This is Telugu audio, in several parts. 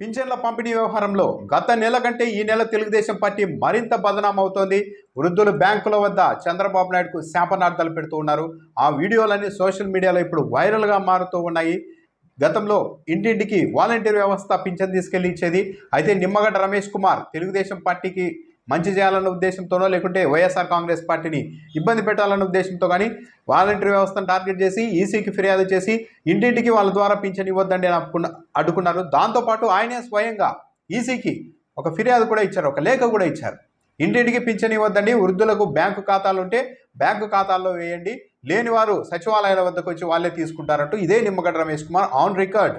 పింఛన్ల పంపిణీ వ్యవహారంలో గత నెల కంటే ఈ నెల తెలుగుదేశం పార్టీ మరింత బదనామవుతోంది. వృద్ధులు బ్యాంకుల వద్ద చంద్రబాబు నాయుడుకు శాపనార్థాలు పెడుతూ ఉన్నారు. ఆ వీడియోలన్నీ సోషల్ మీడియాలో ఇప్పుడు వైరల్గా మారుతూ ఉన్నాయి. గతంలో ఇంటింటికి వాలంటీర్ వ్యవస్థ పింఛన్ తీసుకెళ్ళి ఇచ్చేది అయితే నిమ్మగడ్డ రమేష్ కుమార్ తెలుగుదేశం పార్టీకి మంచి చేయాలన్న ఉద్దేశంతోనో లేకుంటే వైఎస్ఆర్ కాంగ్రెస్ పార్టీని ఇబ్బంది పెట్టాలన్న ఉద్దేశంతో కానీ వాలంటీర్ వ్యవస్థను టార్గెట్ చేసి ఈసీకి ఫిర్యాదు చేసి ఇంటింటికి వాళ్ళ ద్వారా పింఛన్ ఇవ్వద్దండి అని అప్పుకున్న అడ్డుకున్నారు. దాంతోపాటు ఆయనే స్వయంగా ఈసీకి ఒక ఫిర్యాదు కూడా ఇచ్చారు ఒక లేఖ కూడా ఇచ్చారు. ఇంటింటికి పింఛన్ ఇవ్వద్దండి వృద్ధులకు బ్యాంకు ఖాతాలు ఉంటే బ్యాంకు ఖాతాల్లో వేయండి లేని వారు సచివాలయాల వద్దకు వచ్చి వాళ్ళే తీసుకుంటారంటూ ఇదే నిమ్మగడ్డ రమేష్ కుమార్ ఆన్ రికార్డ్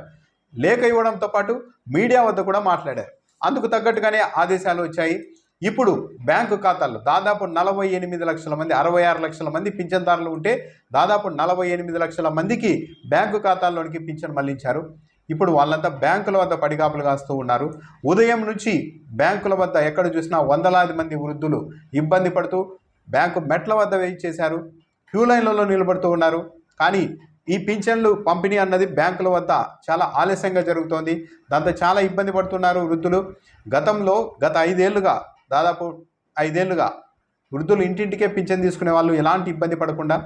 లేఖ ఇవ్వడంతో పాటు మీడియా వద్ద కూడా మాట్లాడారు. అందుకు తగ్గట్టుగానే ఆదేశాలు వచ్చాయి. ఇప్పుడు బ్యాంకు ఖాతాల్లో దాదాపు నలభై ఎనిమిది లక్షల మంది అరవై ఆరు లక్షల మంది పింఛన్దారులు ఉంటే దాదాపు నలభై ఎనిమిది లక్షల మందికి బ్యాంకు ఖాతాల్లోనికి పింఛన్ మళ్ళించారు. ఇప్పుడు వాళ్ళంతా బ్యాంకుల వద్ద పడిగాపులు కాస్తూ ఉన్నారు. ఉదయం నుంచి బ్యాంకుల వద్ద ఎక్కడ చూసినా వందలాది మంది వృద్ధులు ఇబ్బంది పడుతూ బ్యాంకు మెట్ల వద్ద వెయిట్ చేశారు. క్యూ లైన్లలో నిలబడుతూ ఉన్నారు. కానీ ఈ పింఛన్లు పంపిణీ అన్నది బ్యాంకుల వద్ద చాలా ఆలస్యంగా జరుగుతోంది. దాంతో చాలా ఇబ్బంది పడుతున్నారు వృద్ధులు. గతంలో గత ఐదేళ్ళుగా దాదాపు ఐదేళ్ళుగా వృద్ధులు ఇంటింటికే పింఛన్ తీసుకునే వాళ్ళు ఎలాంటి ఇబ్బంది పడకుండా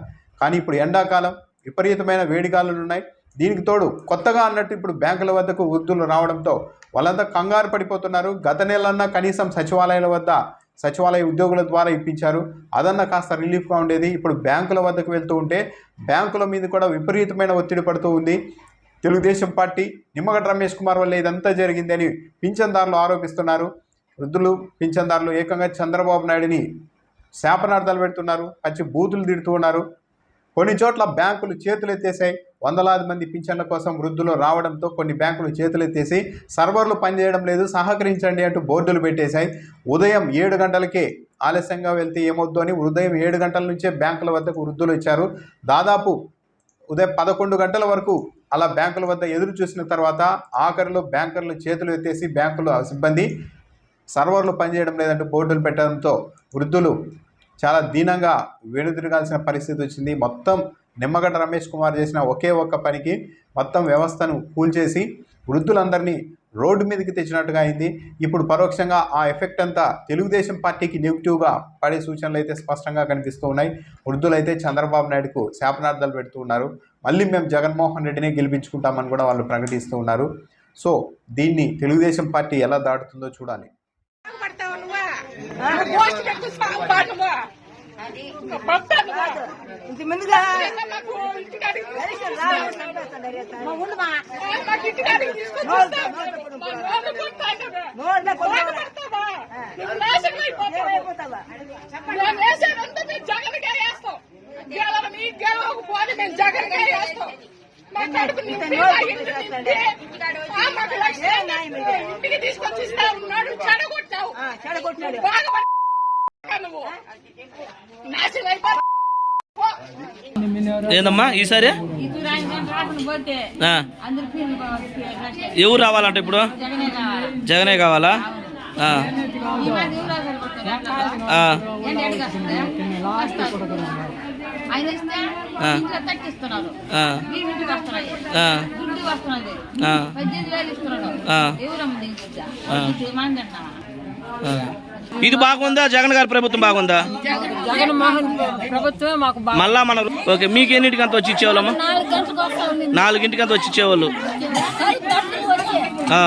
కానీ ఇప్పుడు ఎండాకాలం విపరీతమైన వేడిగాలు ఉన్నాయి దీనికి తోడు కొత్తగా అన్నట్టు ఇప్పుడు బ్యాంకుల వద్దకు వృద్ధులు రావడంతో వాళ్ళంతా కంగారు పడిపోతున్నారు. గత నెలన్నా కనీసం సచివాలయాల వద్ద సచివాలయ ఉద్యోగుల ద్వారా ఇప్పించారు. అదన్నా కాస్త రిలీఫ్గా ఉండేది. ఇప్పుడు బ్యాంకుల వద్దకు వెళ్తూ ఉంటే బ్యాంకుల మీద కూడా విపరీతమైన ఒత్తిడి పడుతూ ఉంది. తెలుగుదేశం పార్టీ నిమ్మగడ్డ రమేష్ కుమార్ వల్ల ఇదంతా జరిగిందని పింఛన్దారులు ఆరోపిస్తున్నారు. వృద్ధులు పింఛన్దారులు ఏకంగా చంద్రబాబు నాయుడిని శాపనార్థాలు పెడుతున్నారు. పచ్చి బూతులు తిడుతూ ఉన్నారు. కొన్ని చోట్ల బ్యాంకులు చేతులు ఎత్తేసాయి. వందలాది మంది పింఛన్ల కోసం వృద్ధులు రావడంతో కొన్ని బ్యాంకులు చేతులెత్తేసి సర్వర్లు పనిచేయడం లేదు సహకరించండి అంటూ బోర్డులు పెట్టేశాయి. ఉదయం ఏడు గంటలకే ఆలస్యంగా వెళ్తే ఏమొద్దు అని ఉదయం ఏడు గంటల నుంచే బ్యాంకుల వద్దకు వృద్ధులు ఇచ్చారు దాదాపు ఉదయం పదకొండు గంటల వరకు అలా బ్యాంకుల వద్ద ఎదురు చూసిన తర్వాత ఆఖరిలో బ్యాంకర్లు చేతులు ఎత్తేసి బ్యాంకుల సిబ్బంది సర్వర్లు పనిచేయడం లేదంటూ బోర్డులు పెట్టడంతో వృద్ధులు చాలా దీనంగా వెనుదిరగాల్సిన పరిస్థితి వచ్చింది. మొత్తం నిమ్మగడ్డ రమేష్ కుమార్ చేసిన ఒకే ఒక్క పనికి మొత్తం వ్యవస్థను కూల్చేసి వృద్ధులందరినీ రోడ్డు మీదకి తెచ్చినట్టుగా అయింది. ఇప్పుడు పరోక్షంగా ఆ ఎఫెక్ట్ అంతా తెలుగుదేశం పార్టీకి నెగిటివ్గా పడే సూచనలు అయితే స్పష్టంగా కనిపిస్తూ ఉన్నాయి. వృద్ధులైతే చంద్రబాబు నాయుడుకు శాపనార్థాలు పెడుతూ ఉన్నారు. మళ్ళీ మేము జగన్మోహన్ రెడ్డినే గెలిపించుకుంటామని కూడా వాళ్ళు ప్రకటిస్తూ ఉన్నారు. సో దీన్ని తెలుగుదేశం పార్టీ ఎలా దాటుతుందో చూడాలి. ఇంటి ముందుగా తీసుకొచ్చి ఉన్నాడు. ఆ, చెడగొట్టినాడు. ఏందమ్మా ఈసారి? ఎవరు రావాలంట ఇప్పుడు? జగనే కావాలి? ఆ, వస్తున్నది ఇది బాగుందా జగన్ గారి ప్రభుత్వం బాగుందా మళ్ళా మన ఓకే మీకు ఎన్నింటికి అంత వచ్చి ఇచ్చేవాళ్ళమ్మా నాలుగింటికి అంత వచ్చి ఇచ్చేవాళ్ళు ఆ,